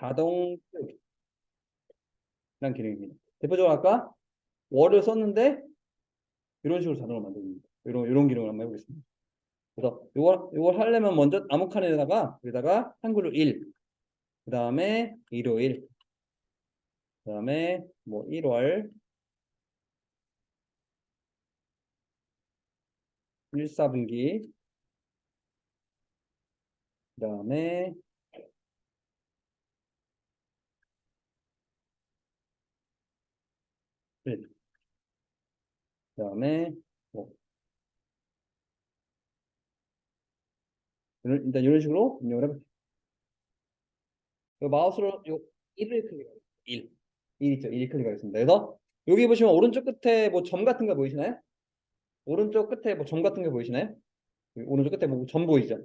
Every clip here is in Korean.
자동 라는 기능입니다. 대표적으로 아까 월을 썼는데 이런 식으로 자동으로 만듭니다. 이런 이런 기능을 한번 해보겠습니다. 그래서 이걸 이걸 하려면 먼저 아무 칸에다가 여기다가 한글로 1, 그 다음에 일요일, 그 다음에 뭐 1월 1, 4분기, 그 다음에 그 다음에 뭐 일단 이런 식으로 입력을 해볼게요. 이 마우스로 요 1을 클릭하겠습니다. 1. 1 있죠? 1 클릭하겠습니다. 그래서 여기 보시면 오른쪽 끝에 뭐 점 같은 거 보이시나요? 오른쪽 끝에 뭐 점 같은 게 보이시나요? 오른쪽 끝에 뭐 점 보이죠?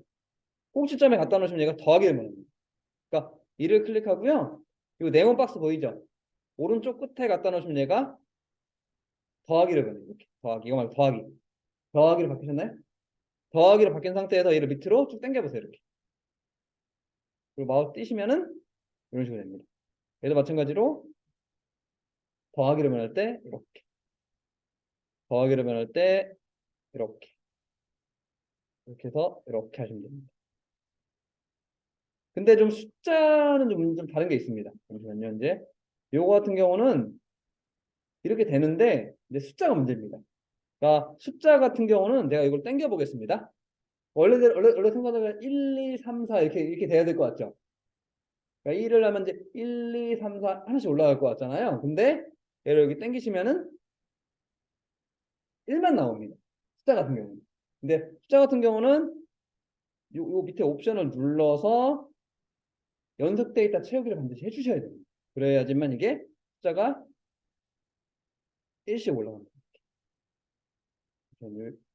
꼭지점에 갖다 놓으시면 얘가 더하기를 합니다. 그러니까 1을 클릭하고요. 이 네모 박스 보이죠? 오른쪽 끝에 갖다 놓으시면 얘가 더하기를 변해요. 이렇게 더하기 이거 말고 더하기 더하기로 바뀌셨나요? 더하기로 바뀐 상태에서 얘를 밑으로 쭉 당겨보세요 이렇게 그리고 마우스 띄시면은 이런 식으로 됩니다. 얘도 마찬가지로 더하기로 변할 때 이렇게 더하기로 변할 때 이렇게 이렇게 해서 이렇게 하시면 됩니다. 근데 좀 숫자는 좀, 좀 다른 게 있습니다. 잠시만요. 이제 요거 같은 경우는 이렇게 되는데 이제 숫자가 문제입니다. 그러니까 숫자 같은 경우는 내가 이걸 당겨 보겠습니다. 원래대로 원래 원래 생각하면 1, 2, 3, 4 이렇게 이렇게 돼야 될 것 같죠? 그러니까 1을 하면 이제 1, 2, 3, 4 하나씩 올라갈 것 같잖아요. 근데 얘를 여기 당기시면은 1만 나옵니다. 숫자 같은 경우는. 근데 숫자 같은 경우는 요, 요 밑에 옵션을 눌러서 연속 데이터 채우기를 반드시 해주셔야 됩니다. 그래야지만 이게 숫자가 일씩 올라갑니다. 저는